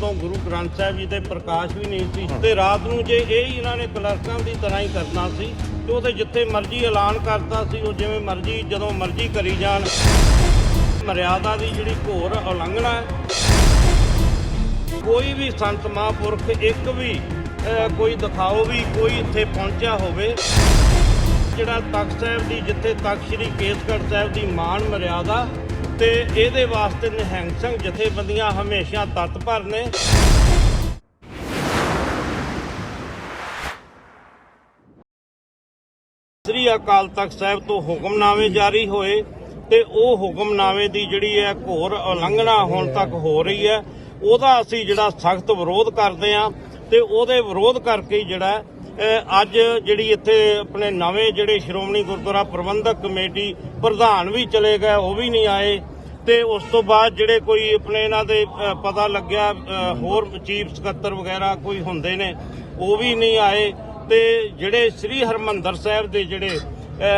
ਉਦੋਂ ਗੁਰੂ ਗ੍ਰੰਥ ਸਾਹਿਬ ਜੀ ਦੇ ਪ੍ਰਕਾਸ਼ ਵੀ ਨਹੀਂ ਸੀ ਤੇ ਰਾਤ ਨੂੰ ਜੇ ਇਹ ਹੀ ਇਹਨਾਂ ਨੇ ਕਲਰਕਾਂ ਦੀ ਤਰ੍ਹਾਂ ਹੀ ਕਰਨਾ ਸੀ ਤੇ ਉਹ ਤੇ ਜਿੱਥੇ ਮਰਜ਼ੀ ਐਲਾਨ ਕਰਤਾ ਸੀ, ਉਹ ਜਿਵੇਂ ਮਰਜ਼ੀ, ਜਦੋਂ ਮਰਜ਼ੀ ਕਰੀ ਜਾਣ। ਮਰਿਆਦਾ ਦੀ ਜਿਹੜੀ ਘੋਰ ਉਲੰਘਣਾ ਹੈ, ਕੋਈ ਵੀ ਸੰਤ ਮਹਾਂਪੁਰਖ ਇੱਕ ਵੀ ਕੋਈ ਦਿਖਾਓ ਵੀ ਕੋਈ ਇੱਥੇ ਪਹੁੰਚਿਆ ਹੋਵੇ, ਜਿਹੜਾ ਤਖਤ ਸਾਹਿਬ ਦੀ, ਜਿੱਥੇ ਤਖਤ ਸ੍ਰੀ ਕੇਸਗੜ੍ਹ ਸਾਹਿਬ ਦੀ ਮਾਣ ਮਰਿਆਦਾ ਤੇ ਇਹਦੇ ਵਾਸਤੇ ਨਿਹੰਗ ਸਿੰਘ ਜਥੇਬੰਦੀਆਂ ਹਮੇਸ਼ਾ ਤਤਪਰ ਨੇ। ਸ੍ਰੀ ਅਕਾਲ ਤਖਤ ਸਾਹਿਬ ਤੋਂ ਹੁਕਮਨਾਮੇ ਜਾਰੀ ਹੋਏ ਤੇ ਉਹ ਹੁਕਮਨਾਮੇ ਦੀ ਜਿਹੜੀ ਹੈ ਘੋਰ ਉਲੰਘਣਾ ਹੁਣ ਤੱਕ ਹੋ ਰਹੀ ਹੈ। ਉਹਦਾ ਅਸੀਂ ਜਿਹੜਾ ਸਖਤ ਵਿਰੋਧ ਕਰਦੇ ਹਾਂ ਤੇ ਉਹਦੇ ਵਿਰੋਧ ਕਰਕੇ ਜਿਹੜਾ ਅੱਜ ਜਿਹੜੀ ਇੱਥੇ ਆਪਣੇ ਨਵੇਂ ਜਿਹੜੇ ਸ਼੍ਰੋਮਣੀ ਗੁਰਦੁਆਰਾ ਪ੍ਰਬੰਧਕ ਕਮੇਟੀ ਪ੍ਰਧਾਨ ਵੀ ਚਲੇ ਗਏ, ਉਹ ਵੀ ਨਹੀਂ ਆਏ। ਤੇ ਉਸ ਤੋਂ ਬਾਅਦ ਜਿਹੜੇ ਕੋਈ ਆਪਣੇ ਇਹਨਾਂ ਦੇ ਪਤਾ ਲੱਗਿਆ ਹੋਰ ਚੀਫ ਸਕੱਤਰ ਵਗੈਰਾ ਕੋਈ ਹੁੰਦੇ ਨੇ, ਉਹ ਵੀ ਨਹੀਂ ਆਏ। ਤੇ ਜਿਹੜੇ ਸ੍ਰੀ ਹਰਮੰਦਰ ਸਾਹਿਬ ਦੇ ਜਿਹੜੇ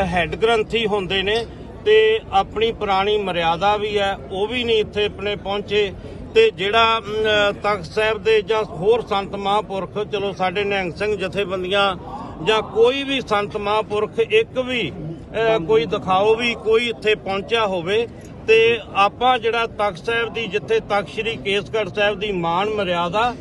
ਹੈੱਡ ਗ੍ਰੰਥੀ ਹੁੰਦੇ ਨੇ, ਤੇ ਆਪਣੀ ਪੁਰਾਣੀ ਮਰਿਆਦਾ ਵੀ ਹੈ, ਉਹ ਵੀ ਨਹੀਂ ਇੱਥੇ ਆਪਣੇ ਪਹੁੰਚੇ। ਤੇ ਜਿਹੜਾ ਤਖਤ ਸਾਹਿਬ ਦੇ ਜਾਂ ਹੋਰ ਸੰਤ ਮਹਾਂਪੁਰਖ, ਚਲੋ ਸਾਡੇ ਨਿਹੰਗ ਸਿੰਘ ਜਥੇਬੰਦੀਆਂ ਜਾਂ ਕੋਈ ਵੀ ਸੰਤ ਮਹਾਂਪੁਰਖ, ਇੱਕ ਵੀ ਕੋਈ ਦਿਖਾਓ ਵੀ ਕੋਈ ਇੱਥੇ ਪਹੁੰਚਿਆ ਹੋਵੇ, ਤੇ ਆਪਾਂ ਜਿਹੜਾ ਤਖਤ ਸਾਹਿਬ ਦੀ, ਜਿੱਥੇ ਤਖਤ ਸ੍ਰੀ ਕੇਸਗੜ੍ਹ ਸਾਹਿਬ ਦੀ ਮਾਣ ਮਰਿਆਦਾ,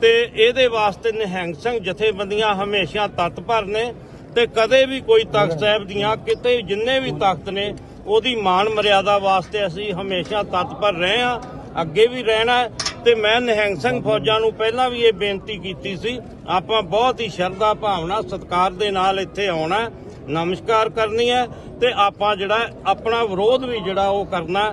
ਤੇ ਇਹਦੇ ਵਾਸਤੇ ਨਿਹੰਗ ਸਿੰਘ ਜਥੇਬੰਦੀਆਂ ਹਮੇਸ਼ਾ ਤਤਪਰ ਨੇ, ਤੇ ਕਦੇ ਵੀ ਕੋਈ ਤਖਤ ਸਾਹਿਬ ਦੀਆਂ ਕਿਤੇ ਜਿੰਨੇ ਵੀ ਤਖਤ ਨੇ, ਉਹਦੀ ਮਾਣ ਮਰਿਆਦਾ ਵਾਸਤੇ ਅਸੀਂ ਹਮੇਸ਼ਾ ਤਤਪਰ ਰਹੇ ਹਾਂ। ਅੱਗੇ ਵੀ ਰਹਿਣਾ ਹੈ ਤੇ ਮੈਂ ਨਿਹੰਗ ਸਿੰਘ ਫੌਜਾਂ ਨੂੰ ਪਹਿਲਾਂ ਵੀ ਇਹ ਬੇਨਤੀ ਕੀਤੀ ਸੀ, ਆਪਾਂ ਬਹੁਤ ਹੀ ਸ਼ਰਧਾ ਭਾਵਨਾ ਸਤਿਕਾਰ ਦੇ ਨਾਲ ਇੱਥੇ ਆਉਣਾ ਨਮਸਕਾਰ ਕਰਨੀ ਹੈ ਤੇ ਆਪਾਂ ਜਿਹੜਾ ਆਪਣਾ ਵਿਰੋਧ ਵੀ ਜਿਹੜਾ ਉਹ ਕਰਨਾ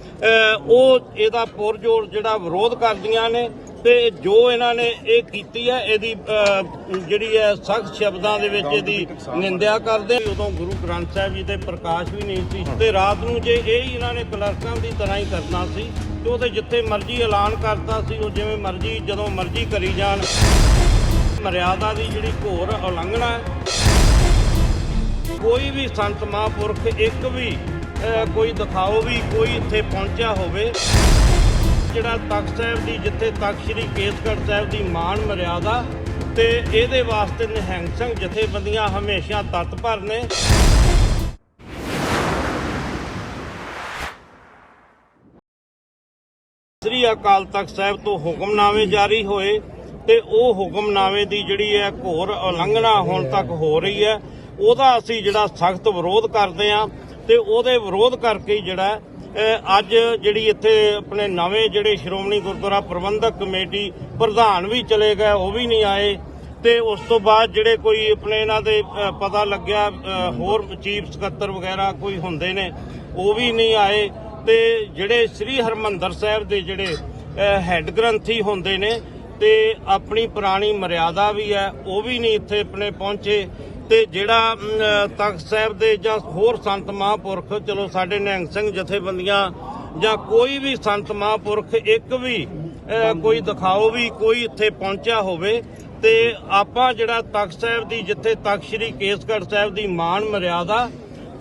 ਉਹ ਇਹਦਾ ਪੁਰਜੋਰ ਜਿਹੜਾ ਵਿਰੋਧ ਕਰਦੀਆਂ ਨੇ ਤੇ ਜੋ ਇਹਨਾਂ ਨੇ ਇਹ ਕੀਤੀ ਹੈ, ਇਹਦੀ ਜਿਹੜੀ ਹੈ ਸਖਤ ਸ਼ਬਦਾਂ ਦੇ ਵਿੱਚ ਇਹਦੀ ਨਿੰਦਿਆ ਕਰਦੇ ਉਦੋਂ ਗੁਰੂ ਗ੍ਰੰਥ ਸਾਹਿਬ ਜੀ ਦੇ ਪ੍ਰਕਾਸ਼ ਵੀ ਨਹੀਂ ਸੀ ਤੇ ਰਾਤ ਨੂੰ ਜੇ ਇਹ ਹੀ ਇਹਨਾਂ ਨੇ ਕਲਰਕਾਂ ਦੀ ਤਰ੍ਹਾਂ ਹੀ ਕਰਨਾ ਸੀ ਤੇ ਉਹ ਤੇ ਜਿੱਥੇ ਮਰਜ਼ੀ ਐਲਾਨ ਕਰਤਾ ਸੀ, ਉਹ ਜਿਵੇਂ ਮਰਜ਼ੀ, ਜਦੋਂ ਮਰਜ਼ੀ ਕਰੀ ਜਾਣ। ਮਰਿਆਦਾ ਦੀ ਜਿਹੜੀ ਘੋਰ ਉਲੰਘਣਾ ਕੋਈ ਵੀ ਸੰਤ ਮਹਾਂਪੁਰਖ ਇੱਕ ਵੀ ਕੋਈ ਦਿਖਾਓ ਵੀ ਕੋਈ ਇੱਥੇ ਪਹੁੰਚਿਆ ਹੋਵੇ। ਜਿਹੜਾ ਤਖਤ ਸਾਹਿਬ ਦੀ, ਜਿੱਥੇ ਤਖਤ ਸ੍ਰੀ ਕੇਸਗੜ੍ਹ ਸਾਹਿਬ ਦੀ ਮਾਣ ਮਰਿਆਦਾ ਤੇ ਇਹਦੇ ਵਾਸਤੇ ਨਿਹੰਗ ਸਿੰਘ ਜਥੇਬੰਦੀਆਂ ਹਮੇਸ਼ਾ ਤਤਪਰ ਨੇ। ਸ੍ਰੀ ਅਕਾਲ ਤਖਤ ਸਾਹਿਬ ਤੋਂ ਹੁਕਮਨਾਮੇ ਜਾਰੀ ਹੋਏ ਤੇ ਉਹ ਹੁਕਮਨਾਮੇ ਦੀ ਜਿਹੜੀ ਹੈ ਘੋਰ ਉਲੰਘਣਾ ਹੁਣ ਤੱਕ ਹੋ ਰਹੀ ਹੈ, ਉਹਦਾ ਅਸੀਂ ਜਿਹੜਾ ਸਖਤ ਵਿਰੋਧ ਕਰਦੇ ਹਾਂ। ਤੇ ਉਹਦੇ ਵਿਰੋਧ ਕਰਕੇ ਜਿਹੜਾ ਅੱਜ ਜਿਹੜੀ ਇੱਥੇ ਆਪਣੇ ਨਵੇਂ ਜਿਹੜੇ ਸ਼੍ਰੋਮਣੀ ਗੁਰਦੁਆਰਾ ਪ੍ਰਬੰਧਕ ਕਮੇਟੀ ਪ੍ਰਧਾਨ ਵੀ ਚਲੇ ਗਏ, ਉਹ ਵੀ ਨਹੀਂ ਆਏ। ਤੇ ਉਸ ਤੋਂ ਬਾਅਦ ਜਿਹੜੇ ਕੋਈ ਆਪਣੇ ਇਹਨਾਂ ਦੇ ਪਤਾ ਲੱਗਿਆ ਹੋਰ ਚੀਫ ਸਕੱਤਰ ਵਗੈਰਾ ਕੋਈ ਹੁੰਦੇ ਨੇ, ਉਹ ਵੀ ਨਹੀਂ ਆਏ। ਤੇ ਜਿਹੜੇ ਸ੍ਰੀ ਹਰਮੰਦਰ ਸਾਹਿਬ ਦੇ ਜਿਹੜੇ ਹੈੱਡ ਗ੍ਰੰਥੀ ਹੁੰਦੇ ਨੇ, ਤੇ ਆਪਣੀ ਪੁਰਾਣੀ ਮਰਿਆਦਾ ਵੀ ਹੈ, ਉਹ ਵੀ ਨਹੀਂ ਇੱਥੇ ਆਪਣੇ ਪਹੁੰਚੇ। ਤੇ ਜਿਹੜਾ ਤਖਤ ਸਾਹਿਬ ਦੇ ਜਾਂ ਹੋਰ ਸੰਤ ਮਹਾਂਪੁਰਖ, ਚਲੋ ਸਾਡੇ ਨਿਹੰਗ ਸਿੰਘ ਜਥੇਬੰਦੀਆਂ ਜਾਂ ਕੋਈ ਵੀ ਸੰਤ ਮਹਾਂਪੁਰਖ ਇੱਕ ਵੀ ਕੋਈ ਦਿਖਾਓ ਵੀ ਕੋਈ ਇੱਥੇ ਪਹੁੰਚਿਆ ਹੋਵੇ ਤੇ ਆਪਾਂ ਜਿਹੜਾ ਤਖਤ ਸਾਹਿਬ ਦੀ, ਜਿੱਥੇ ਤਖਤ ਸ੍ਰੀ ਕੇਸਗੜ੍ਹ ਸਾਹਿਬ ਦੀ ਮਾਣ ਮਰਿਆਦਾ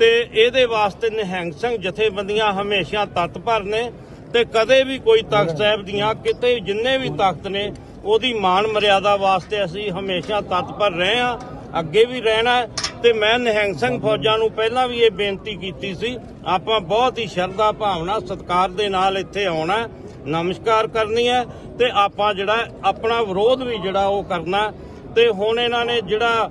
ਤੇ ਇਹਦੇ ਵਾਸਤੇ ਨਿਹੰਗ ਸਿੰਘ ਜਥੇਬੰਦੀਆਂ ਹਮੇਸ਼ਾ ਤਤਪਰ ਨੇ ਤੇ ਕਦੇ ਵੀ ਕੋਈ ਤਖਤ ਸਾਹਿਬ ਦੀਆਂ ਕਿਤੇ ਜਿੰਨੇ ਵੀ ਤਖਤ ਨੇ, ਉਹਦੀ ਮਾਣ ਮਰਿਆਦਾ ਵਾਸਤੇ ਅਸੀਂ ਹਮੇਸ਼ਾ ਤਤਪਰ ਰਹੇ ਹਾਂ। ਅੱਗੇ ਵੀ ਰਹਿਣਾ ਹੈ ਤੇ ਮੈਂ ਨਿਹੰਗ ਸਿੰਘ ਫੌਜਾਂ ਨੂੰ ਪਹਿਲਾਂ ਵੀ ਇਹ ਬੇਨਤੀ ਕੀਤੀ ਸੀ, ਆਪਾਂ ਬਹੁਤ ਹੀ ਸ਼ਰਧਾ ਭਾਵਨਾ ਸਤਿਕਾਰ ਦੇ ਨਾਲ ਇੱਥੇ ਆਉਣਾ ਨਮਸਕਾਰ ਕਰਨੀ ਹੈ ਤੇ ਆਪਾਂ ਜਿਹੜਾ ਆਪਣਾ ਵਿਰੋਧ ਵੀ ਜਿਹੜਾ ਉਹ ਕਰਨਾ ਹੈ। ਤੇ ਹੁਣ ਇਹਨਾਂ ਨੇ ਜਿਹੜਾ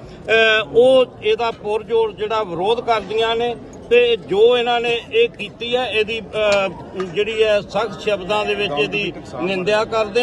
ਉਹ ਇਹਦਾ ਪੁਰਜੋਰ ਜਿਹੜਾ ਵਿਰੋਧ ਕਰਦੀਆਂ ਨੇ ਤੇ ਜੋ ਇਹਨਾਂ ਨੇ ਇਹ ਕੀਤੀ ਹੈ ਇਹਦੀ ਜਿਹੜੀ ਹੈ ਸਖਤ ਸ਼ਬਦਾਂ ਦੇ ਵਿੱਚ ਇਹਦੀ ਨਿੰਦਿਆ ਕਰਦੇ